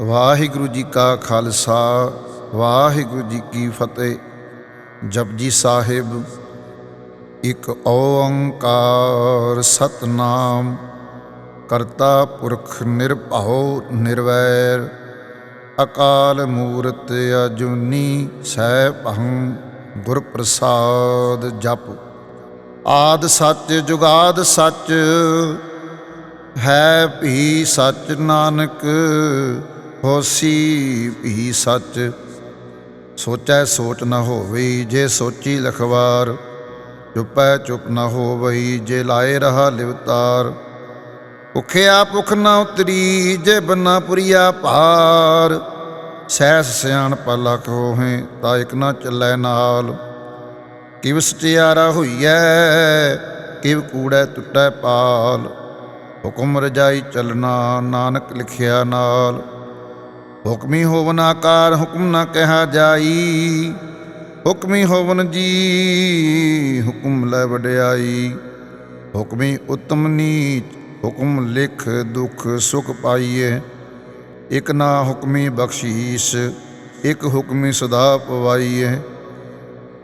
ਵਾਹਿਗੁਰੂ ਜੀ ਕਾ ਖਾਲਸਾ, ਵਾਹਿਗੁਰੂ ਜੀ ਕੀ ਫਤਿਹ। ਜਪਜੀ ਸਾਹਿਬ, ਇੱਕ ਓੰਕਾਰ ਸਤਨਾਮ। ਕਰਤਾ ਪੁਰਖ ਨਿਰਭਉ ਨਿਰਵੈਰ, ਅਕਾਲ ਮੂਰਤ ਅਜੂਨੀ ਸੈਭੰ ਗੁਰ ਪ੍ਰਸਾਦ ਜਪ। ਆਦ ਸੱਚ ਜੁਗਾਦ ਸੱਚ, ਹੈ ਭੀ ਸੱਚ ਨਾਨਕ। ਹੋਸੀ ਵੀ ਸੱਚ, ਸੋਚੈ ਸੋਚ ਨ ਹੋਵਈ ਜੇ ਸੋਚੀ ਲਖਵਾਰ, ਚੁਪੈ ਚੁਪ ਨ ਹੋਵਈ ਜੇ ਲਾਏ ਰਹਾ ਲਿਵਤਾਰ। ਭੁਖਿਆ ਭੁਖ ਨ ਉਤਰੀ ਜੇ ਬੰਨਾ ਪੁਰੀਆ ਭਾਰ। ਸੈਸ ਸਿਆਣ ਪਲਕ ਹੋਹੇ ਤਾਂ ਇਕ ਨਾ ਚੱਲੈ ਨਾਲ। ਕਿਵ ਸਚਿਆਰਾ ਹੋਈਐ, ਕਿਵ ਕੂੜੈ ਟੁੱਟੈ ਪਾਲ। ਹੁਕਮ ਰਜਾਈ ਚੱਲਣਾ ਨਾਨਕ ਲਿਖਿਆ ਨਾਲ। ਹੁਕਮੀ ਹੋਵਨ ਆਕਾਰ, ਹੁਕਮ ਨਾ ਕਿਹਾ ਜਾਈ। ਹੁਕਮੀ ਹੋਵਨ ਜੀ, ਹੁਕਮ ਲੈ ਵਡਿਆਈ। ਹੁਕਮੀ ਉਤਮ ਨੀਚ, ਹੁਕਮ ਲਿਖ ਦੁਖ ਸੁਖ ਪਾਈਏ। ਇਕ ਨਾ ਹੁਕਮੀ ਬਖਸ਼ੀਸ਼, ਇਕ ਹੁਕਮੀ ਸਦਾ ਪਵਾਈਏ।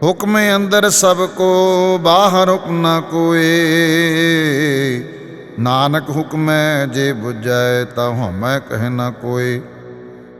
ਹੁਕਮੇ ਅੰਦਰ ਸਭ ਕੋ, ਬਾਹਰ ਹੁਕਮ ਨਾ ਕੋਏ। ਨਾਨਕ ਹੁਕਮੈ ਜੇ ਬੁਝੈ, ਤਾ ਹਉਮੈ ਕਹਿ ਨ ਕੋਏ।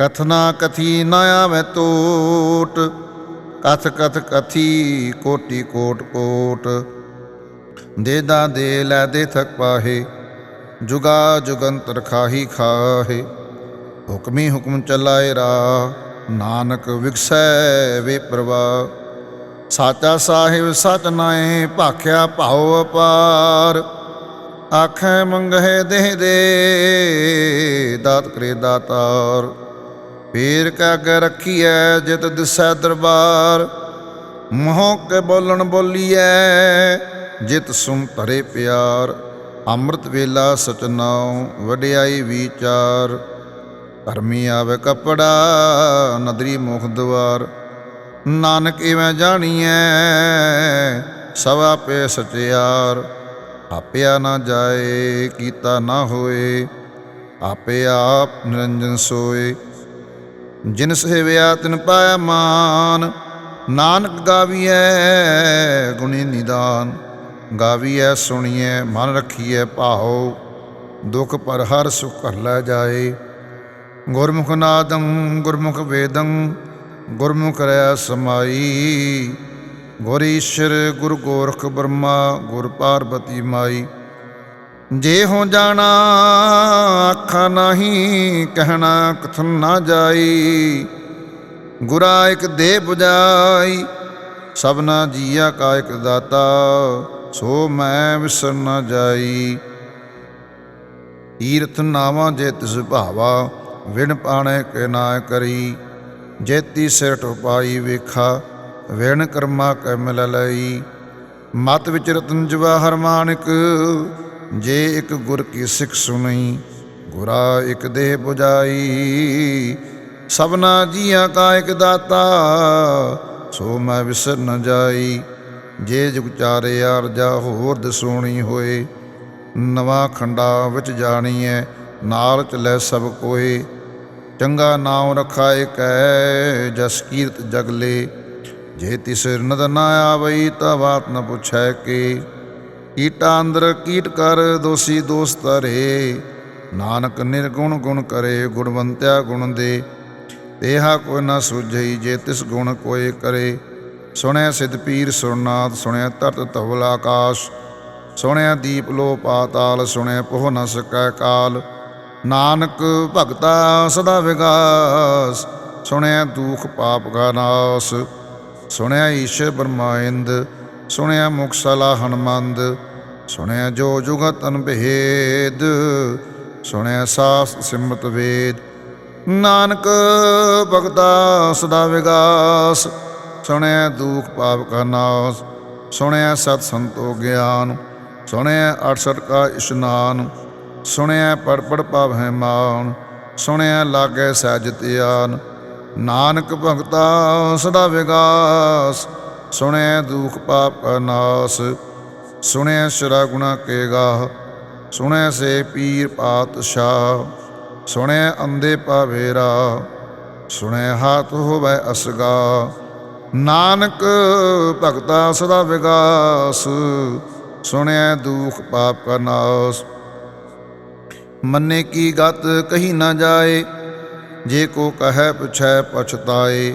ਕਥਨਾ ਕਥੀ ਨ ਆਵੇ ਟੋਟ ਕਥ ਕਥ ਕਥੀ ਕੋਟੀ ਕੋਟ ਕੋਟ। ਦੇਦਾ ਦੇ ਲੈ ਦੇ ਥਕ ਪਾਹੇ, ਜੁਗਾ ਜੁਗੰਤਰ ਖਾਹੀ ਖਾਹੇ। ਹੁਕਮੀ ਹੁਕਮ ਚਲਾਏ ਰਾ ਨਾਨਕ ਵਿਗਸੈ ਵੇ ਪ੍ਰਵਾ ਸਾਚਾ ਸਾਹਿਬ ਸਚ ਨਾਏ ਭਾਖਿਆ ਭਾਉ ਅਪਾਰ। ਆਖੈ ਮੰਗਹਿ ਦੇਹ ਦੇ, ਦਾਤ ਕਰੇ ਦਾਤਾਰ। ਪੀਰ ਕਾ ਅਗੇ ਰੱਖੀਐ ਜਿਤ ਦਿਸੈ ਦਰਬਾਰ, ਮੋਹ ਕੇ ਬੋਲਣ ਬੋਲੀਐ, ਜਿਤ ਸੁਮ ਧਰੇ ਪਿਆਰ, ਅੰਮ੍ਰਿਤ ਵੇਲਾ ਸਚਨਾਉ ਵਡਿਆਈ ਵਿਚਾਰ। ਧਰਮੀ ਆਵੇ ਕਪੜਾ, ਨਦਰੀ ਮੁਖ ਦਵਾਰ, ਨਾਨਕ ਇਵੇਂ ਜਾਣੀਐ, ਸਭ ਆਪੇ ਸਚਿਆਰ। ਆਪਿਆ ਨਾ ਜਾਏ, ਕੀਤਾ ਨਾ ਹੋਏ, ਆਪੇ ਆਪ ਨਿਰੰਜਨ ਸੋਏ। ਜਿਨ ਸੇਵਿਆ ਤਿਨ ਪਾਇਆ ਮਾਨ। ਨਾਨਕ ਗਾਵੀਐ ਗੁਣੀ ਨਿਦਾਨ। ਗਾਵੀਐ ਸੁਣੀਐ, ਮਨ ਰੱਖੀਐ ਭਾਉ। ਦੁਖ ਪਰ ਹਰ ਸੁਖ ਕਰ ਲੈ ਜਾਏ। ਗੁਰਮੁਖ ਨਾਦੰ, ਗੁਰਮੁਖ ਵੇਦੰ, ਗੁਰਮੁਖ ਰਿਆ ਸਮਾਈ। ਗੁਰ ਈਸ਼ਰ, ਗੁਰ ਗੋਰਖ ਬ੍ਰਹਮਾ, ਗੁਰ ਪਾਰਬਤੀ ਮਾਈ। ਜੇ ਹੋ ਜਾਣਾ ਆਖਾ ਨਹੀਂ ਕਹਿਣਾ ਕਥਨ ਨਾ ਜਾਈ। ਗੁਰਾ ਇਕ ਦੇ 부ਜਾਈ ਸਭਨਾ ਜੀਆ ਕਾ ਇਕ ਦਾਤਾ, ਸੋ ਮੈਂ ਵਿਸਰ ਨਾ ਜਾਈ। ਤੀਰਥ ਨਾਵਾਂ ਜੇ ਤਿਸ ਭਾਵਾ, ਵਿਣ ਪਾਣੇ ਕੇ ਨਾ ਕਰੀ। ਜੇਤੀ ਸਿਰ ਟਪਾਈ ਵੇਖਾ, ਵਿਣ ਕਰਮਾ ਕੈ ਮਿਲ ਲਈ। ਮਤ ਵਿੱਚ ਰਤਨ ਜਵਾਹਰ ਮਾਨਿਕ ਜੇ ਇੱਕ ਗੁਰ ਕੀ ਸਿੱਖ ਸੁਣੀ, ਗੁਰਾ ਇੱਕ ਦੇਹ 부ਜਾਈ ਸਭਨਾ ਜੀਆਂ ਕਾ ਇੱਕ ਦਾਤਾ, ਸੋ ਮੈਂ ਵਿਸਰ ਨ ਜਾਈ। ਜੇ ਜੁਗ ਚਾਰੇ ਅਰਜਾ ਹੋਰ ਦਸੋਣੀ ਹੋਏ, ਨਵਾਂ ਖੰਡਾ ਵਿੱਚ ਜਾਣੀ ਜਾਣੀਐ, ਨਾਲ ਚਲੇ ਸਭ ਕੋਏ। ਚੰਗਾ ਨਾਮ ਰਖਾਏ ਕੈ, ਜਸ ਕੀਰਤ ਜਗਲੇ ਜੇ ਤਿਸ ਨਦ ਨਾ ਆਵਈ ਤਾਂ ਬਾਤ ਨ ਪੁੱਛੈ ਕੇ। ਕੀਟਾ ਅੰਦਰ ਕੀਟ ਕਰ, ਦੋਸੀ ਦੋਸ ਧਰੇ। ਨਾਨਕ ਨਿਰਗੁਣ ਗੁਣ ਕਰੇ, ਗੁਣਵੰਤਿਆ ਗੁਣ ਦੇ। ਤੇਹਾ ਕੋਈ ਨਾ ਸੁਝਈ, ਜੇ ਤਿਸ ਗੁਣ ਕੋਏ ਕਰੇ। ਸੁਣਿਆ ਸਿਧ ਪੀਰ ਸੁਰਨਾਥ, ਸੁਣਿਆ ਤਰਤ ਧਵਲ ਆਕਾਸ਼। ਸੁਣਿਆ ਦੀਪ ਲੋ ਪਾਤਾਲ ਸੁਣਿਆ ਪੋਹ ਨ ਸਕੈ ਕਾਲ। ਨਾਨਕ ਭਗਤਾ ਸਦਾ ਵਿਗਾਸ, ਸੁਣਿਆ ਦੁਖ ਪਾਪ ਕਾ ਨਾਸ। ਸੁਣਿਆ ਈਸ਼ਰ ਬਰਮਾਇੰਦ ਸੁਣਿਆ ਮੁਕਸਲਾ ਹਨਮੰਦ, ਸੁਣਿਆ ਜੋ ਜੁਗਤ ਅਨਭੇਦ ਸੁਣਿਆ ਸਾਸ ਸਿਮਤ ਵੇਦ। ਨਾਨਕ ਭਗਤਾ ਸਦਾ ਵਿਗਾਸ, ਸੁਣਿਆ ਦੁਖ ਪਾਪ ਕਾ ਨਾਸ, ਸੁਣਿਆ ਸਤ ਸੰਤੋ ਗਿਆਨ, ਸੁਣਿਆ 68 ਕਾ ਇਸ਼ਨਾਨ, ਸੁਣਿਆ ਪੜ ਪੜ ਹੈ ਮਾਨ, ਸੁਣਿਆ ਲਾਗੇ ਸਹਿਜ ਧਿਆਨ। ਨਾਨਕ ਭਗਤਾ ਸਦਾ ਵਿਗਾਸ ਸੁਣੈ ਦੁਖ ਪਾਪ ਕਾ ਨਾਸ ਸੁਣਿਆ ਸ਼ਰਾ ਗੁਣਾ ਕੇ ਗਾਹ, ਸੁਣੈ ਸੇ ਪੀਰ ਪਾਤਸ਼ਾਹ ਸੁਣਿਆ ਅੰਦੇ ਪਾਵੇਰਾ ਸੁਣੈ ਹਾਥ ਹੋਵੇ ਅਸਗਾ ਨਾਨਕ ਭਗਤਾ ਸਦਾ ਵਿਗਾਸ ਸੁਣਿਆ ਦੁਖ ਪਾਪ ਕਾ ਨਾਸ ਮੰਨੇ ਕੀ ਗਤ ਕਹੀ ਨਾ ਜਾਏ, ਜੇ ਕੋ ਕਹੈ ਪੁਛੈ ਪਛਤਾਏ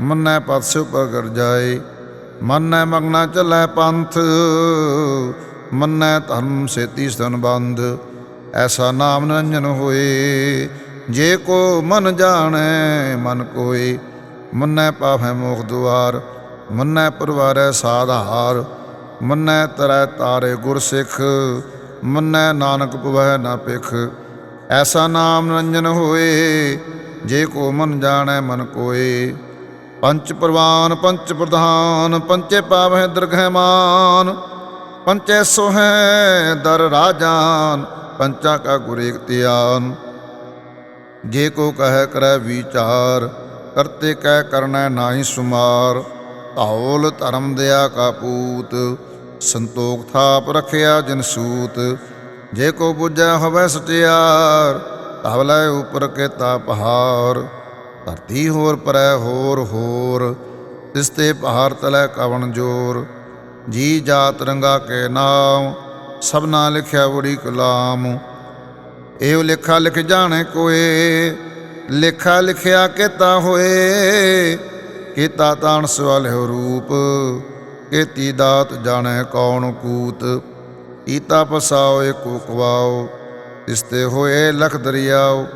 ਮੰਨੈ ਪਦ ਸਿਉ ਜਾਏ, ਮੰਨੈ ਮਗਨਾ ਚੱਲੈ ਪੰਥ, ਮੰਨੈ ਧਰਮ ਸੇਤੀ ਸਤਨ ਐਸਾ ਨਾਮ ਨਿਰੰਜਨ ਹੋਏ, ਜੇ ਕੋ ਮਨ ਜਾਣੈ, ਮਨ ਕੋਏ, ਮੰਨੈ ਪਾਵੈ ਮੋਖ ਦੁਆਰ, ਮੰਨੈ ਪਰਵਾਰੈ ਸਾਧਾਰ ਮੰਨੈ ਤਰੈ ਤਾਰੇ ਗੁਰ ਸਿੱਖ, ਮੰਨੈ ਨਾਨਕ ਪਵੈ ਨਾ ਪਿਖ ਐਸਾ ਨਾਮ ਨਿਰੰਜਨ ਹੋਏ, ਜੇ ਕੋ ਮਨ ਜਾਣੈ, ਮਨ ਕੋਏ। ਪੰਚ ਪ੍ਰਵਾਨ, ਪੰਚ ਪ੍ਰਧਾਨ, ਪੰਚੇ ਪਾਵਹਿ ਦਰਗਹਿ ਮਾਨ ਪੰਚੇ ਸੋਹੈ ਦਰ ਰਾਜਾਨ, ਪੰਚਾ ਕਾ ਗੁਰ ਏਕ ਧਿਆਨ। ਜੇ ਕੋ ਕਹਿ ਕਰੈ ਵਿਚਾਰ, ਕਰਤੇ ਕਹਿ ਕਰਨਾ ਨਾਹੀ ਸੁਮਾਰ। ਧੌਲ ਧਰਮ ਦਿਆ ਕਾ ਪੂਤ, ਸੰਤੋਖ ਥਾਪ ਰਖਿਆ ਜਿਨ ਸੂਤ। ਜੇ ਕੋ ਬੁਝੈ ਹੋਵੇ ਸਚਿਆਰ ਧਵਲੇ ਉਪਰ ਕੇ ਤਾ ਪਹਾੜ ਧਰਤੀ ਹੋਰ ਪਰੈ ਹੋਰ ਹੋਰ ਤਿਸ ਤੇ ਪਹਾੜ ਤਲੈ ਕਵਣ ਜੋਰ। ਜੀ ਜਾਤ ਰੰਗਾ ਕੇ ਨਾਮ, ਸਭਨਾ ਲਿਖਿਆ ਬੜੀ ਕਲਾਮ। ਇਹੋ ਲਿਖਾ ਲਿਖ ਜਾਣੇ ਕੋਏ, ਲਿਖਾ ਲਿਖਿਆ ਕੀਤਾ ਹੋਏ। ਕੀਤਾ ਤਾਣ ਸਵਾਲਿਓ ਰੂਪ, ਕੀਤੀ ਦਾਤ ਜਾਣੇ ਕੌਣ ਕੂਤ। ਕੀਤਾ ਪਸਾਓ ਏਕੋ ਕਵਾਓ ਇਸ ਤੇ ਹੋਏ ਲਖ ਦਰਿਆਓ।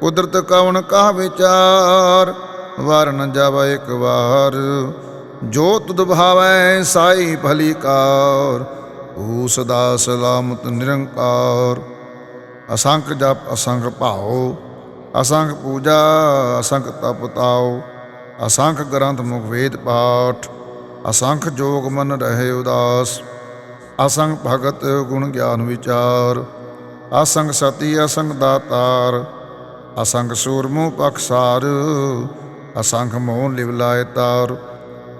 ਕੁਦਰਤ ਕਵਣ ਕਾ ਵਿਚਾਰ? ਵਰਨ ਨ ਜਾਵੇ ਇੱਕ ਵਾਰ, ਜੋ ਤੁਧ ਭਾਵੈ ਸਾਈ ਭਲੀ ਕਾਰ ਊ ਸਦਾ ਸਲਾਮਤ ਨਿਰੰਕਾਰ। ਅਸੰਖ ਜਪ, ਅਸੰਖ ਭਾਉ, ਅਸੰਖ ਪੂਜਾ, ਅਸੰਖ ਤਪ ਤਾਉ, ਅਸੰਖ ਗ੍ਰੰਥ ਮੁਖ ਵੇਦ ਪਾਠ, ਅਸੰਖ ਜੋਗ ਮਨ ਰਹੇ ਉਦਾਸ। ਅਸੰਖ ਭਗਤ ਗੁਣ ਗਿਆਨ ਵਿਚਾਰ, ਅਸੰਖ ਸਤੀ, ਅਸੰਖ ਦਾਤਾਰ ਅਸੰਖ ਸੂਰਮੁ ਪਖਸਾਰ ਅਸੰਖ ਮੋਹ ਲਿਵ ਤਾਰ।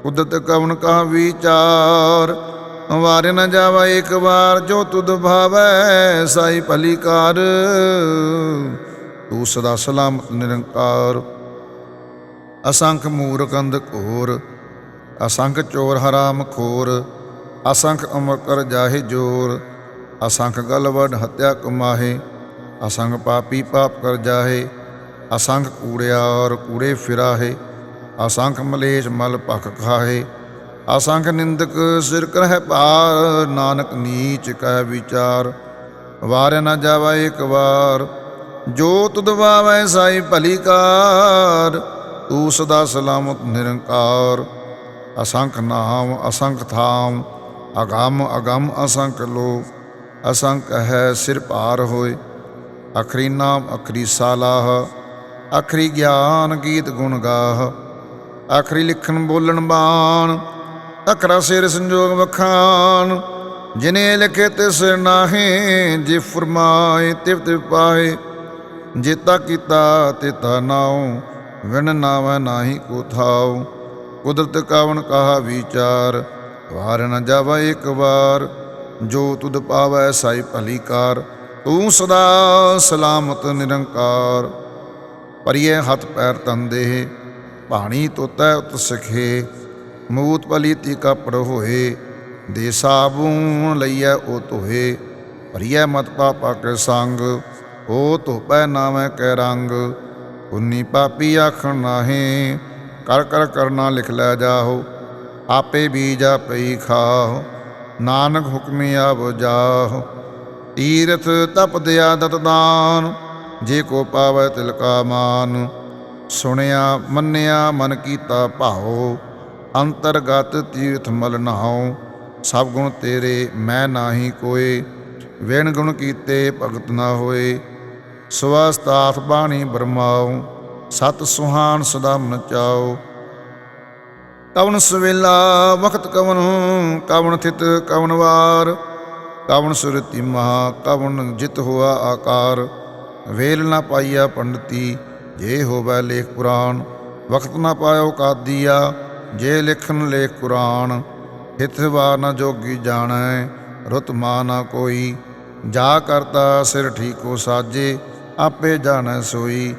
ਕੁਦਰਤ ਕਵਨ ਕਾ ਵਿਚਾਰ, ਵਾਰੇ ਨ ਜਾਵਾ ਇੱਕ ਵਾਰ, ਜੋ ਤੁਧ ਭਾਵੈ ਸਾਈ ਭਲੀ ਕਾਰ। ਤੂੰ ਸਦਾ ਸਲਾਮਤ ਨਿਰੰਕਾਰ। ਅਸੰਖ ਮੂਰਖ ਅੰਧ ਘੋਰ, ਅਸੰਖ ਚੋਰ ਹਰਾਮ ਖੋਰ, ਅਸੰਖ ਅਮਰ ਕਰ ਜਾਹੇ ਜੋਰ। ਅਸੰਖ ਗਲ ਹਤਿਆ ਕਮਾਹੇ ਅਸੰਖ ਪਾਪੀ ਪਾਪ ਕਰ ਜਾਹੇ ਅਸੰਖ ਕੂੜਿਆਰ ਕੂੜੇ ਫਿਰਾਹੇ, ਅਸੰਖ ਮਲੇਸ਼ ਮਲ ਭਖ ਖਾਹੇ, ਅਸੰਖ ਨਿੰਦਕ ਸਿਰ ਕਰਹਿ ਭਾਰ, ਨਾਨਕ ਨੀਚ ਕਹਿ ਵਿਚਾਰ, ਵਾਰ ਨਾ ਜਾਵਾ ਇੱਕ ਵਾਰ, ਜੋ ਤੁਧ ਵਾਵੈ ਸਾਈ ਭਲੀ ਕਾਰ ਤੂੰ ਸਦਾ ਸਲਾਮਤ ਨਿਰੰਕਾਰ, ਅਸੰਖ ਨਾਮ ਅਸੰਖ ਥਾਮ, ਅਗੰਮ ਅਗੰਮ ਅਸੰਖ ਲੋ ਅਸੰਖ ਹੈ ਸਿਰ ਭਾਰ ਹੋਏ ਅਖਰੀ ਨਾਮ, ਅਖਰੀ ਸਾਲਾਹ, ਅਖਰੀ ਗਿਆਨ ਗੀਤ ਗੁਣ ਗਾਹ ਆਖਰੀ ਲਿਖਣ ਬੋਲਣ ਬਾਣ, ਅਖਰਾ ਸਿਰ ਸੰਜੋਗ ਵਖਾਨ ਜਿਨੇ ਲਿਖੇ ਤੇ ਸਿਰ ਨਾਹੇ, ਜੇ ਫਰਮਾਏ ਤਿਵ ਤਿਵ ਪਾਏ ਜੇਤਾ ਕੀਤਾ ਤੇ ਤਾ ਨਾਉ, ਵਿਣ ਨਾਵੈ ਨਾਹੀ ਕੋ ਥਾਉ, ਕੁਦਰਤ ਕਾਵਣ ਕਹਾ ਵਿਚਾਰ, ਵਾਰ ਨ ਜਾਵਾ ਇੱਕ ਵਾਰ, ਜੋ ਤੁਧ ਪਾਵੈ ਸਾਈ ਭਲੀ ਕਾਰ ਤੂੰ ਸਦਾ ਸਲਾਮਤ, ਨਿਰੰਕਾਰ। ਪਰਿਏ ਹੱਥ ਪੈਰ ਤੰਦੇ ਭਾਣੀ ਤੋਤੈ ਉਤ ਸਿਖੇ। ਮੂਤ ਪਲੀਤੀ ਕਪੜ ਹੋਏ, ਦੇ ਸਾਬੂਨ ਲਈਐ ਉਹ ਧੋਏ। ਭਰੀਐ ਮਤ ਪਾਪਾ ਕੇ ਸੰਗ ਉਹ ਧੋਪੈ ਨਾਮੈ ਕੈ ਰੰਗ। ਉਨੀ ਪਾਪੀ ਆਖਣ ਨਾਹੀਂ, ਕਰ ਕਰ ਕਰਨਾ ਲਿਖ ਲੈ ਜਾਹੋ। ਆਪੇ ਬੀਜ ਆਪੇ ਹੀ ਖਾਓ ਨਾਨਕ ਹੁਕਮੀ ਆਵ ਜਾਹੋ। ਤੀਰਥ ਤਪ ਦਿਆ ਦਤ ਜੇ ਕੋ ਪਾਵੈ ਤਿਲ ਕਾ ਮਾਨ। ਸੁਣਿਆ, ਮੰਨਿਆ, ਮਨ ਕੀਤਾ ਭਾਉ, ਅੰਤਰਗਤ ਤੀਰਥ ਮਲ ਨਹਾਉ ਸਭ ਗੁਣ ਤੇਰੇ, ਮੈਂ ਨਾਹੀ ਕੋਏ, ਵਿਣ ਗੁਣ ਕੀਤੇ ਭਗਤ ਨਾ ਹੋਏ। ਸਵਸਤਾਥ ਬਾਣੀ ਬਰਮਾਉ, ਸਤ ਸੁਹਾਨ ਸਦਾ ਮਨ ਚਾਓ ਕਵਨ ਸਵੇਲਾ, ਵਖਤ ਕਵਨ ਕਵਨ ਥਿਤ ਕਵਨ ਵਾਰ। ਕਵਣ ਸੁਰਤੀ ਮਹਾ ਕਵਣ ਜਿਤ ਹੋਆ ਆਕਾਰ। ਵੇਲ ਨਾ ਪਾਈਆ ਪੰਡਤੀ, ਜੇ ਹੋਵੇ ਲੇਖ ਪੁਰਾਣ। ਵਕਤ ਨਾ ਪਾਇਓ ਕਾਦੀਆ, ਜੇ ਲਿਖਨ ਲੇਖ ਕੁਰਾਨ ਹਿਤ ਵਾਰ ਨਾ ਜੋਗੀ ਜਾਣੈ, ਰੁਤ ਮਾ ਨਾ ਕੋਈ। ਜਾ ਕਰਤਾ ਸਿਰ ਠੀਕੋ ਸਾਜੇ, ਆਪੇ ਜਾਣੈ ਸੋਈ।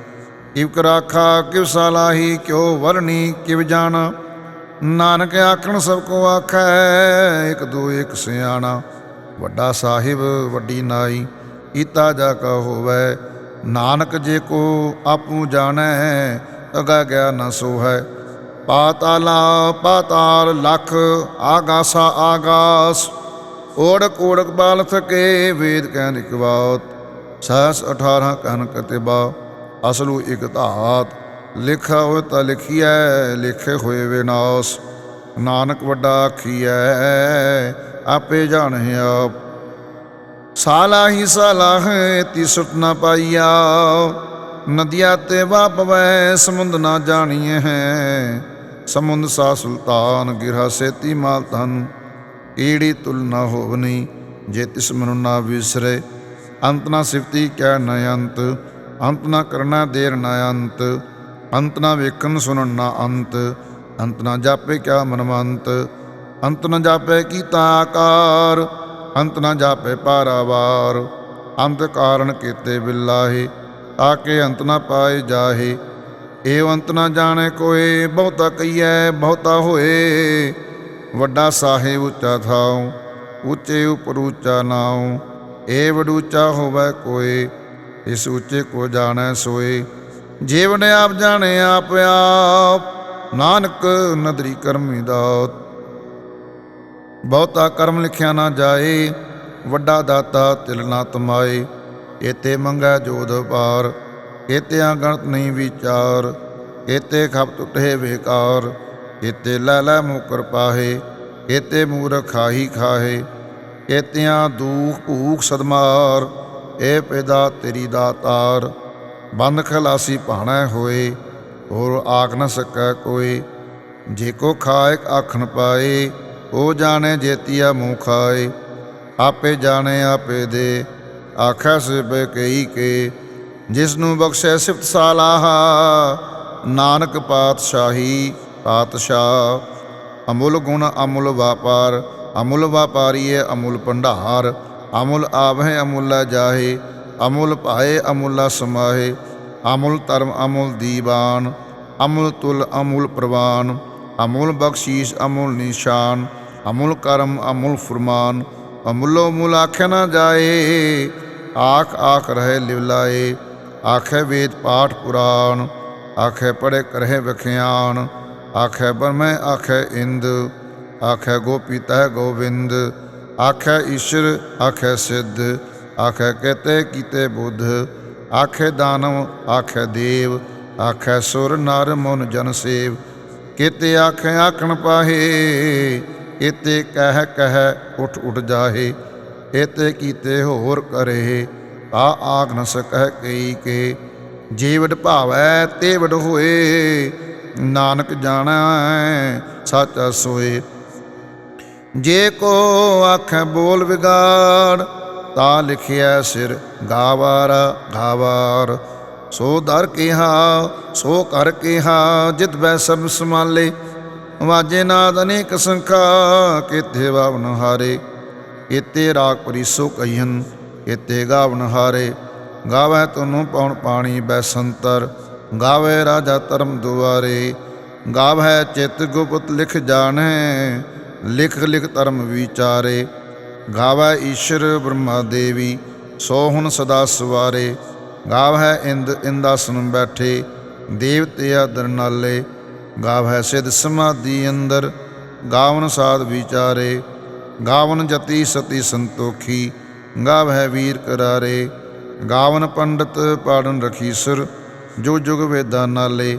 ਕਿਵ ਕਰਾਖਾ ਕਿਵ ਸਾਲਾਹੀ ਕਿਉ ਵਰਣੀ, ਕਿਵ ਜਾਣ। ਨਾਨਕ ਆਖਣ ਸਭ ਕੋ ਆਖੈ, ਇੱਕ ਦੋ ਇੱਕ ਸਿਆਣਾ। ਵੱਡਾ ਸਾਹਿਬ, ਵੱਡੀ ਨਾਈ ਕੀਤਾ ਜਾ ਕਾ ਹੋਵੇ। ਨਾਨਕ ਜੇ ਕੋ ਆਪੂ ਜਾਣੈ ਅਗਾ ਗਿਆ ਨਾ ਸੋ ਹੈ ਪਾਤਾਲਾ ਪਾਤਾਲ ਲਖ ਆਗਾਸਾ ਆਗਾਸ। ਓੜਕ ਓੜਕ ਬਾਲ ਥਕੇ ਵੇਦ ਕਹਿ ਨਿਕਵਾਤ ਸਹਸ 18 ਕਨ ਕਤਿਬਾ, ਅਸਲੂ ਇਕ ਧਾਤ। ਲਿਖਾ ਹੋਇ ਤਾਂ ਲਿਖੀਐ, ਲਿਖੇ ਹੋਏ ਵਿਨਾਸ਼। ਨਾਨਕ ਵੱਡਾ ਆਖੀਐ ਆਪੇ ਜਾਣੈ ਆਪ। ਸਾਲਾ ਹੀ ਸਾਲਾ ਹੈ, ਤੀ ਸੁਟ ਨਾ ਪਾਈਆ। ਨਦੀਆਂ ਤੇ ਵਾਪਵੈ ਸਮੁੰਦ ਨਾ ਜਾਣੀਏ ਹੈ। ਸਮੁੰਦ ਸਾ ਸੁਲਤਾਨ, ਗਿਰਾ ਸੇਤੀ ਮਾਲ ਤਨ ਈੜੀ ਤੁਲ ਨਾ ਹੋਵਨੀ, ਜੇ ਤਿਸ ਮਨੁ ਨਾ ਵਿਸਰੇ। ਅੰਤ ਨਾ ਸਿਫਤੀ ਕਹਿ ਨ ਅੰਤ ਅੰਤ ਨਾ ਕਰਨਾ ਦੇਰ ਨ ਅੰਤ। ਅੰਤ ਨਾ ਵੇਖਣ ਸੁਣਨ ਨਾ ਅੰਤ ਅੰਤ ਨਾ ਜਾਪੇ ਕਿਆ ਮਨਮੰਤ ਅੰਤ ਨਾ ਜਾਪੈ ਕੀਤਾ ਆਕਾਰ, ਅੰਤ ਨਾ ਜਾਪੇ ਪਾਰਾਵਾਰ। ਅੰਤ ਕਾਰਨ ਕੀਤੇ ਬਿਲਾਹੇ ਤਾਕੇ ਅੰਤ ਨਾ ਪਾਏ ਜਾਹੇ। ਏਵ ਅੰਤ ਨਾ ਜਾਣੇ ਕੋਏ, ਬਹੁਤਾ ਕਈਐ, ਬਹੁਤਾ ਹੋਏ। ਵੱਡਾ ਸਾਹਿਬ ਉੱਚਾ ਥਾਉ, ਉੱਚੇ ਉਪਰ ਉੱਚਾ ਨਾਉ। ਏ ਵਡੂਚਾ ਹੋਵੇ ਕੋਏ, ਇਸ ਉੱਚੇ ਕੋ ਜਾਣੈ ਸੋਏ। ਜੀਵਨ ਆਪ ਜਾਣੇ ਆਪ ਆਪ, ਨਾਨਕ ਨਦਰੀ ਕਰਮੀ ਦਾਤ। ਬਹੁਤਾ ਕਰਮ ਲਿਖਿਆ ਨਾ ਜਾਏ, ਵੱਡਾ ਦਾਤਾ ਤਿਲ ਨਾ ਤਮਾਏ। ਏਤੇ ਮੰਗੈ ਜੋਧ ਪਾਰ ਏਤੇ ਗਣਤ ਨਹੀਂ ਵਿਚਾਰ। ਏਤੇ ਖਪ ਟੁੱਟੇ ਵੇਕਾਰ, ਏਤੇ ਲੈ ਲੈ ਮੁਕਰ ਪਾਹੇ ਏਤੇ ਮੂਰਖ ਖਾਹੀ ਖਾਹੇ। ਏਤਿਆਂ ਦੂਖ ਭੂਖ ਸਦਮਾਰ, ਏ ਪੈਦਾ ਤੇਰੀ ਦਾਤਾਰ। ਬੰਦ ਖਲਾਸੀ ਭਾਣਾ ਹੋਏ, ਹੋਰ ਆਖ ਨਾ ਸਕੈ ਕੋਈ। ਜੇ ਕੋ ਖਾਇਕ ਆਖਣ ਪਾਏ ਉਹ ਜਾਣੇ ਜੇਤੀਆ ਮੂੰਹ ਖਾਏ ਆਪੇ ਜਾਣੇ ਆਪੇ ਦੇ। ਆਖੈ ਸਿਬ ਕਈ ਕੇ ਜਿਸ ਨੂੰ ਬਖਸ਼ੈ ਸਿਫਤ ਸਾਲਾਹਾ, ਨਾਨਕ ਪਾਤਸ਼ਾਹੀ ਪਾਤਸ਼ਾਹ। ਅਮੁੱਲ ਗੁਣ ਅਮੁੱਲ ਵਾਪਾਰ, ਅਮੁੱਲ ਵਾਪਾਰੀਏ ਅਮੁੱਲ ਭੰਡਾਰ। ਅਮੁੱਲ ਆਵਹਿ ਅਮੁੱਲਾ ਜਾਹੇ, ਅਮੁੱਲ ਭਾਏ ਅਮੁੱਲਾ ਸਮਾਹੇ। ਅਮੁੱਲ ਧਰਮ ਅਮੁੱਲ ਦੀਵਾਨ, ਅਮੁੱਲ ਤੁਲ ਅਮੁੱਲ ਪ੍ਰਵਾਨ। ਅਮੁੱਲ ਬਖਸ਼ੀਸ਼ ਅਮੁੱਲ ਨਿਸ਼ਾਨ। ਅਮੁਲ ਕਰਮ, ਅਮੁਲ ਫਰਮਾਨ, ਅਮੁੱਲੋ ਮੁੱਲ ਆਖਿਆ ਨਾ ਜਾਏ। ਆਖ ਆਖ ਰਹੇ ਲਿਵਲਾਏ ਆਖੇ ਵੇਦ ਪਾਠ ਪੁਰਾਣ, ਆਖੇ ਪੜੇ ਕਰਹਿ ਵਖਿਆਨ ਆਖੇ ਬਰਮੈ ਆਖੇ ਇੰਦ, ਆਖੇ ਗੋਪੀ ਤੈ ਗੋਵਿੰਦ। ਆਖੇ ਈਸ਼ਰ, ਆਖੇ ਸਿੱਧ। ਆਖੇ ਕਹਤੇ ਕੀਤੇ ਬੁੱਧ। ਆਖੇ ਦਾਨਵ, ਆਖੇ ਦੇਵ। ਆਖੇ ਸੁਰ, ਨਰ, ਮਨ, ਜਨ ਸੇਵ। ਕਿਤੇ ਆਖੇ ਆਖਣ ਪਾਹੇ। ਇਤੇ ਕਹਿ ਕਹਿ ਉਠ ਉਠ ਜਾਹੇ, ਇਤੇ ਕੀਤੇ ਹੋਰ ਕਰੇ ਆ ਆਖ ਨ ਸਕੈ ਕਈ ਕੇ ਜੀਵਡ ਭਾਵੈ ਤੇ ਵਡ ਹੋਏ, ਨਾਨਕ ਜਾਣੈ ਸੱਚ ਸੋਏ। ਜੇ ਕੋ ਆਖੈ ਬੋਲ ਵਿਗਾੜ, ਤਾ ਲਿਖਿਆ ਸਿਰ ਗਾਵਾਰ ਗਾਵਾਰ। ਸੋ ਦਰ ਕਿਹਾ, ਸੋ ਕਰ ਕਿਹਾ, ਜਿਤ ਬੈ ਸਭ ਸਮਾਲੇ ਵਾਜੇ ਨਾਦ ਅਨੇਕ ਸੰਖਾ, ਕਿਤੇ ਵਾਵਨ ਹਾਰੇ। ਇਤੇ ਰਾਗ ਪਰਿਸੋ ਕਹੀਨ ਇਤੇ ਗਾਵਨ ਹਾਰੇ। ਗਾਵੇ ਤਨੂੰ ਪਉਣ ਪਾਣੀ ਬੈਸੰਤਰ, ਗਾਵੇ ਰਾਜਾ ਧਰਮ ਦੁਆਰੇ। ਗਾਵੇ ਚਿਤ ਗੁਪਤ ਲਿਖ ਜਾਣੈ, ਲਿਖ ਲਿਖ ਧਰਮ ਵਿਚਾਰੇ। ਗਾਵੇ ਈਸ਼ਰ ਬ੍ਰਹਮਾ ਦੇਵੀ, ਸੋ ਹੁਣ ਸਦਾ ਸਵਾਰੇ। ਗਾਵੇ ਇੰਦ, ਇੰਦਾਸਨ ਬੈਠੇ, ਦੇਵਤੇ ਆਦਰ ਨਾਲੇ। ਗਾਵ ਹੈ ਸਿਧ ਸਮਾਧੀ ਅੰਦਰ, ਗਾਵਨ ਸਾਧ ਵਿਚਾਰੇ, ਗਾਵਨ ਜਤੀ ਸਤੀ ਸੰਤੋਖੀ, ਗਾਵੈ ਵੀਰ ਕਰਾਰੇ, ਗਾਵਨ ਪੰਡਤ ਪਾੜਨ ਰਖੀਸੁਰ ਜੋ ਜੁਗ ਵੇਦਾਂ ਨਾਲੇ,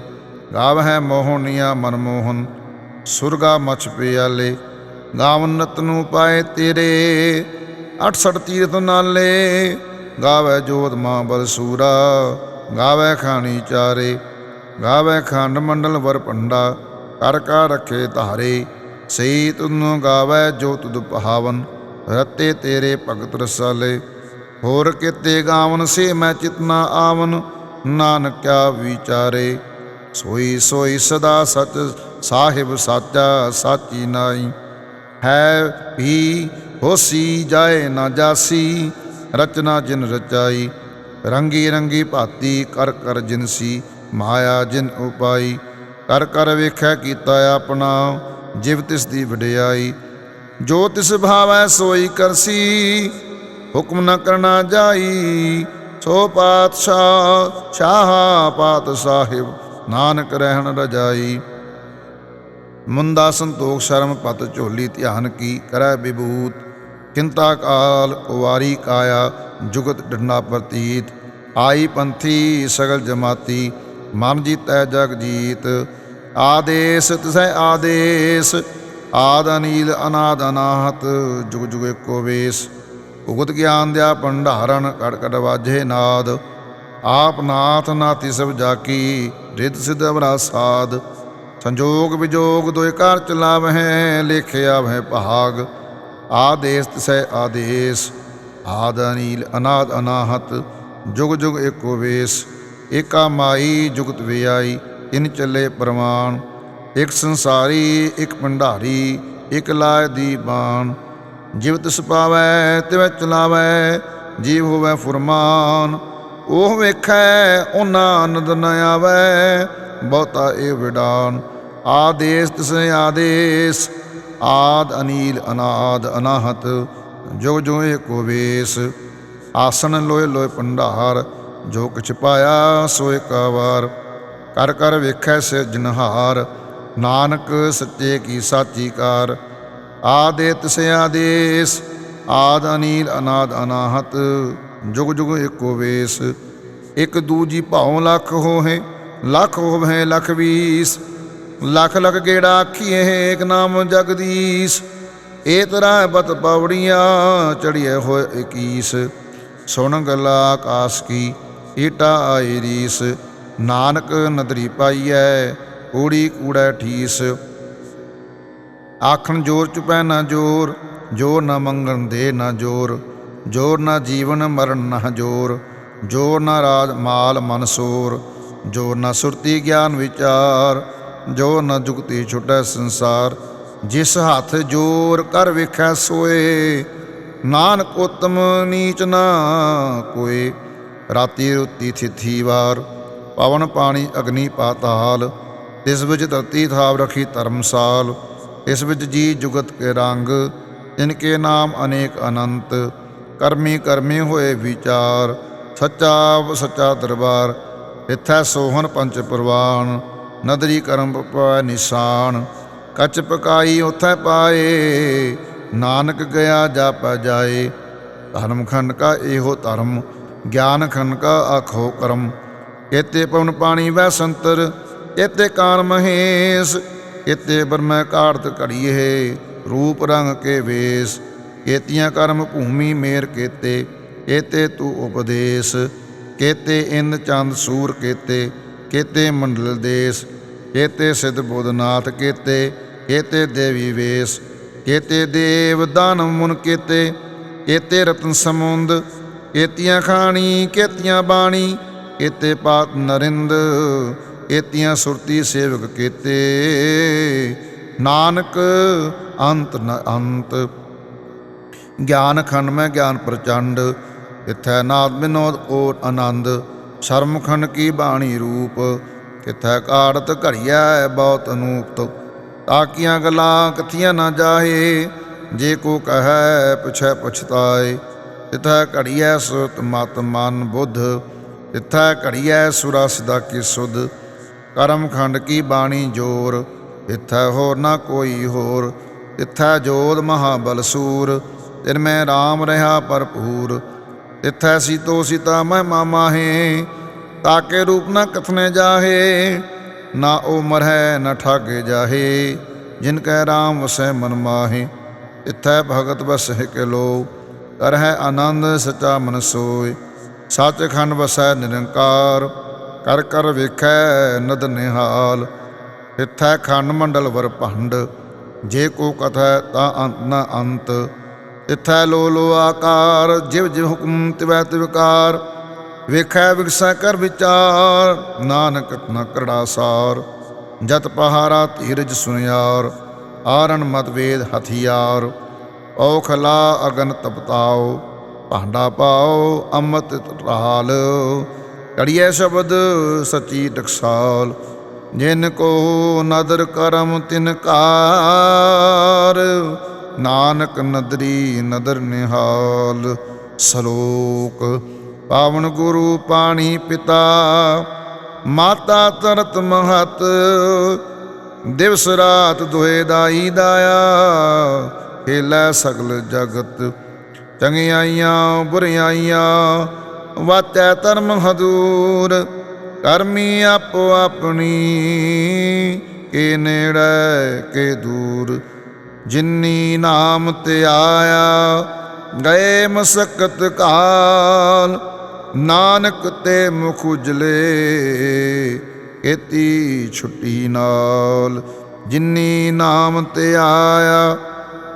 ਗਾਵ ਹੈ ਮੋਹਨੀਆ ਮਨਮੋਹਨ ਸੁਰਗਾ ਮਛ ਪਿਆਲੇ, ਗਾਵਨ ਰਤਨੂ ਪਾਏ ਤੇਰੇ 68 ਤੀਰਥ ਨਾਲੇ, ਗਾਵੈ ਜੋਤ ਮਾਂ ਬਲਸੂਰਾ ਗਾਵੈ ਖਾਣੀ ਚਾਰੇ ਗਾਵੈ ਖੰਡ ਮੰਡਲ ਵਰ ਪੰਡਾ ਕਰ ਕਾ ਰਖੇ ਧਾਰੇ, ਸਈ ਤੁਨ ਗਾਵੈ ਜੋ ਤੁਧ ਪਹਾਵਨ, ਰਤੇ ਤੇਰੇ ਭਗਤ ਰਸਾਲੇ। ਹੋਰ ਕਿਤੇ ਗਾਵਨ ਸੇ ਮੈਂ ਚਿਤਨਾ ਆਵਨ ਨਾਨਕਿਆ ਵਿਚਾਰੇ। ਸੋਈ ਸੋਈ ਸਦਾ ਸਚ ਸਾਹਿਬ ਸਾਚਾ ਸਾਚੀ ਨਾਈ। ਹੈ ਵੀ ਹੋਸੀ ਜਾਏ ਨਾ ਜਾਸੀ, ਰਚਨਾ ਜਿਨ ਰਚਾਈ। ਰੰਗੀ ਰੰਗੀ ਭਾਤੀ ਕਰ ਕਰ ਜਿਨਸੀ ਮਾਇਆ ਜਿਨ ਉਪਾਈ, ਕਰ ਕਰ ਵੇਖਿਆ ਕੀਤਾ ਆਪਣਾ, ਜਿਵ ਤਿਸ ਦੀ ਵਡਿਆਈ। ਜੋ ਤਿਸ ਭਾਵੈ ਸੋਈ ਕਰਸੀ, ਹੁਕਮ ਨ ਕਰਨਾ ਜਾਈ। ਸੋ ਪਾਤਸ਼ਾਹ ਸ਼ਾਹ ਪਾਤ ਸਾਹਿਬ, ਨਾਨਕ ਰਹਿਣ ਰਜਾਈ। ਮੁੰਦਾ ਸੰਤੋਖ ਸ਼ਰਮ ਪਤ ਝੋਲੀ ਧਿਆਨ ਕੀ ਕਰੈ ਵਿਭੂਤ। ਚਿੰਤਾ ਕਾਲ ਕੁਵਾਰੀ ਕਾਇਆ, ਜੁਗਤ ਡੰਡਾ ਪ੍ਰਤੀਤ। ਆਈ ਪੰਥੀ ਸਗਲ ਜਮਾਤੀ ਮਨ ਜੀਤੈ ਜਗ ਜੀਤ। ਆਦੇਸ, ਤਿਸੈ ਆਦੇਸ, ਆਦ ਅਨੀਲ ਅਨਾਦ ਅਨਾਹਤ, ਜੁਗ ਜੁਗ ਏਕੋ ਵੇਸ। ਉਗਤ ਗਿਆਨ ਦਿਆ ਭੰਡਾਰਨ ਕੜ ਕੜ ਵਾਜੇ ਨਾਦ। ਆਪ ਨਾਥ ਨਾਤੀ ਸਭ ਜਾਕੀ, ਰਿੱਧ ਸਿਧ ਅਵਰਾ ਸਾਧ ਸੰਜੋਗ ਵਿਜੋਗ ਦੋਇ ਘਰ ਚਲਾਵਹਿ ਲੇਖਿਆ ਵਹਿ ਭਾਗ। ਆਦੇਸ, ਤਿਸੈ ਆਦੇਸ, ਆਦ ਅਨੀਲ ਅਨਾਦ ਅਨਾਹਤ, ਜੁਗ ਜੁਗ ਏਕੋ ਵੇਸ। ਏਕਾ ਮਾਈ ਜੁਗਤ ਵਿਆਈ, ਇਨ ਚੱਲੇ ਪ੍ਰਮਾਣ। ਇਕ ਸੰਸਾਰੀ, ਇਕ ਭੰਡਾਰੀ, ਇਕ ਲਾਇ ਦੀ ਬਾਣ। ਜਿਵ ਤਿਸ ਪਾਵੈ, ਤਿਵ ਚਲਾਵੈ, ਜੀਵ ਹੋਵੈ ਫੁਰਮਾਨ। ਉਹ ਵੇਖੈ ਉਹਨਾਂ ਆਨੰਦ ਨ ਆਵੈ, ਬਹੁਤਾ ਇਹ ਵਿਡਾਨ। ਆਦੇਸ ਤਿਸ ਆਦੇਸ, ਆਦ ਅਨੀਲ ਅਨਾਦ ਅਨਾਹਤ ਜੋ ਜੋ ਏਕੋ ਵੇਸ। ਆਸਣ ਲੋਏ ਲੋਏ ਭੰਡਾਰ ਜੋ ਕਿਛ ਪਾਇਆ ਸੋ ਏਕਾ ਵਾਰ। ਕਰ ਕਰ ਵੇਖੈ ਸਿਰਜਨਹਾਰ ਨਾਨਕ ਸੱਚੇ ਕੀ ਸਾਚੀ ਕਾਰ। ਆਦੇ ਤਿਸ ਆਦੇਸ ਆਦ ਅਨੀਲ ਅਨਾਦ ਅਨਾਹਤ, ਜੁਗ ਜੁਗ ਏਕੋ ਵੇਸ। ਇਕ ਦੂਜੀ ਭਾਉ ਲੱਖ ਹੋਏ ਲੱਖ ਹੋਵੇ ਲੱਖ ਵੀਸ। ਲੱਖ ਲੱਖ ਗੇੜਾ ਆਖੀਏ ਏਕ ਨਾਮ ਜਗਦੀਸ਼। ਏ ਤਰ੍ਹਾਂ ਬਤ ਪੌੜੀਆਂ ਚੜੀਏ ਹੋਏ 21 ਸੁਣ ਗਲਾ ਆਕਾਸ ਕੀ ਈਟਾ ਆਈ ਰੀਸ, ਨਾਨਕ ਨਦਰੀ ਪਾਈਐ, ਕੂੜੀ ਕੂੜੈ ਠੀਸ। ਆਖਣ ਜੋਰ ਚੁਪੈ ਨਾ ਜੋਰ ਜੋਰ ਨਾ ਮੰਗਣ ਦੇ ਨਾ ਜੋਰ ਜੋਰ ਨਾ ਜੀਵਨ ਮਰਨ ਨਾ ਜੋਰ ਜੋਰ ਨਾ ਰਾਜ ਮਾਲ ਮਨਸੂਰ ਜੋਰ ਨਾ ਸੁਰਤੀ ਗਿਆਨ ਵਿਚਾਰ, ਜੋ ਨਾ ਜੁਗਤੀ ਛੁਟੈ ਸੰਸਾਰ। ਜਿਸ ਹੱਥ ਜੋਰ ਕਰ ਵੇਖੈ ਸੋਏ, ਨਾਨਕ ਉਤਮ ਨੀਚ ਨਾ ਕੋਏ। ਰਾਤੀ ਰੁੱਤੀ ਥਿਥੀ ਵਾਰ, ਪਵਨ ਪਾਣੀ ਅਗਨੀ ਪਾਤਾਲ ਇਸ ਵਿੱਚ ਧਰਤੀ ਥਾਪ ਰਖੀ ਧਰਮਸਾਲ, ਇਸ ਵਿੱਚ ਜੀ ਜੁਗਤ ਕੇ ਰੰਗ ਇਨਕੇ ਨਾਮ ਅਨੇਕ ਅਨੰਤ, ਕਰਮੀ ਕਰਮੀ ਹੋਏ ਵਿਚਾਰ, ਸੱਚਾ ਸੱਚਾ ਦਰਬਾਰ, ਇਥੈ ਸੋਹਣ ਪੰਚ ਪ੍ਰਵਾਨ, ਨਦਰੀ ਕਰਮ ਪੈ ਨਿਸ਼ਾਨ, ਕੱਚ ਪਕਾਈ ਉਥੈ ਪਾਏ, ਨਾਨਕ ਗਿਆ ਜਾਪੈ ਜਾਏ, ਧਰਮਖੰਡ ਕਾ ਇਹੋ ਧਰਮ ਗਿਆਨ ਖਨਕਾ ਆਖੋ ਕਰਮ। ਕੇਤੇ ਪਵਨ ਪਾਣੀ ਵੈ ਸੰਤਰ ਕੇਤੇ ਕਾਨ ਮਹੇਸ਼ ਕੇਤੇ ਬਰਮੈ ਕਾਰਤ ਘੜੀਏ, ਰੂਪ ਰੰਗ ਕੇ ਵੇਸ। ਕੇਤੀਆਂ ਕਰਮ ਭੂਮੀ ਮੇਰ ਕੇਤੇ ਕੇਤੇ ਤੂ ਉਪਦੇਸ਼। ਕੇਤੇ ਇੰਦ ਚੰਦ ਸੂਰ ਕੇਤੇ ਕੇਤੇ ਮੰਡਲ ਦੇਸ। ਕੇਤੇ ਸਿਧ ਬੋਧਨਾਥ ਕੇਤੇ ਕੇਤੇ ਦੇਵੀ ਵੇਸ। ਕੇਤੇ ਦੇਵ ਦਾਨਵ ਮੁਨ ਕੇਤੇ ਕੇਤੇ ਰਤਨ ਸਮੁੰਦ ਏਤੀਆਂ ਖਾਣੀ, ਕੇਤੀਆਂ ਬਾਣੀ ਕੇਤੇ ਪਾਤ ਨਰਿੰਦ, ਏਤੀਆਂ ਸੁਰਤੀ ਸੇਵਕ ਕੀਤੇ। ਨਾਨਕ, ਅੰਤ ਨ, ਅੰਤ। ਗਿਆਨ ਖੰਡ ਮੈਂ ਗਿਆਨ ਪ੍ਰਚੰਡ, ਇਥੈ ਨਾਦ ਬਿਨੋਦ ਓਟ ਆਨੰਦ। ਸ਼ਰਮ ਖੰਡ ਕੀ ਬਾਣੀ ਰੂਪ ਕਿਥੈ ਕਾੜਤ ਘੜੀਐ ਬਹੁਤ ਅਨੂਪ ਤਾਕੀਆਂ ਗੱਲਾਂ ਕਥੀਆਂ ਨਾ ਜਾਹੇ, ਜੇ ਕੋ ਕਹੈ ਪੁਛੈ ਪਛਤਾਏ। ਇਥੈ ਘੜੀਐ ਸੁਤ ਮਤ ਮਨ ਬੁੱਧ ਇਥੈ ਘੜੀਐ ਸੁਰਾ ਸਦਾ ਕੀ ਸੁਧ। ਕਰਮ ਖੰਡ ਕੀ ਬਾਣੀ ਜੋਰ ਇਥੈ ਹੋਰ ਨਾ ਕੋਈ ਹੋਰ। ਇਥੈ ਜੋਤ ਮਹਾਬਲ ਸੂਰ ਤਿਨ ਮੈਂ RAM ਰਹਾ ਭਰਪੂਰ। ਇਥੈ ਸੀਤੋ ਸੀਤਾ ਮੈਂ ਮਾਮਾਹੇ ਤਾਕੇ ਰੂਪ ਨਾ ਕਥਨੇ ਜਾਹੇ। ਨਾ ਉਹ ਹੈ ਨਾ ਠਾਗੇ ਜਾਹੇ, ਜਿਨ ਕੈ RAM ਵਸੈ ਮਨ ਮਾਹੇ। ਇਥੈ ਭਗਤ ਵਸਹਿ ਕੇ ਲੋ ਕਰਹਿ ਆਨੰਦ ਸਚਾ ਮਨ ਸੋਇ ਸੱਚਖੰਡ ਵਸੈ ਨਿਰੰਕਾਰ, ਕਰ ਕਰ ਵੇਖੈ ਨਦ ਨਿਹਾਲ, ਇਥੈ ਖੰਡ ਮੰਡਲ ਵਰ ਭੰਡ, ਜੇ ਕੋ ਕਥੈ ਤਾਂ ਅੰਤ ਨ ਅੰਤ, ਇਥੈ ਲੋ ਲੋ ਆਕਾਰ, ਜਿਵ ਜਿਵ ਹੁਕਮ ਤਿਵੈ ਤਿਵਕਾਰ ਵੇਖੈ ਵਿਗਸੈ ਕਰ ਵਿਚਾਰ, ਨਾਨਕ ਨ ਕਰੜਾ ਸਾਰ, ਜਤ ਪਹਾਰਾ ਧੀਰਜ ਸੁਨਿਆਰ ਆਰਨ ਮਤ ਵੇਦ ਹਥਿਆਰ ਔਖਲਾ ਅਗਨ ਤਪਤਾਓ, ਭਾਂਡਾ ਪਾਓ ਅੰਮ੍ਰਿਤ ਰਾਲ ਕੜੀਏ ਸ਼ਬਦ ਸੱਚੀ ਟਕਸਾਲ, ਜਿਨ ਕੋ ਨਦਰ ਕਰਮ ਤਿਨ ਕਾਰ। ਨਾਨਕ ਨਦਰੀ ਨਦਰ ਨਿਹਾਲ, ਸਲੋਕ। ਪਾਵਨ ਗੁਰੂ ਪਾਣੀ ਪਿਤਾ, ਮਾਤਾ ਤਰਤ ਮਹਤ। ਦਿਵਸ ਰਾਤ ਦੁਹੇ ਦਾਈ ਦਾਇਆ ਖੇਲੇ ਸਗਲ ਜਗਤ, ਚੰਗਿਆਈਆਂ ਬੁਰਿਆਈਆਂ ਵਾਚੈ ਧਰਮ ਹਦੂਰ ਕਰਮੀ ਆਪੋ ਆਪਣੀ, ਕੇ ਨੇੜੇ ਕੇ ਦੂਰ। ਜਿਨੀ ਨਾਮ ਤੇ ਆਇਆ, ਗਏ ਮਸਕਤ ਕਾਲ, ਨਾਨਕ ਤੇ ਮੁਖ ਉਜਲੇ ਕੀਤੀ ਛੁੱਟੀ ਨਾਲ। ਜਿਨੀ ਨਾਮ ਤੇ ਆਇਆ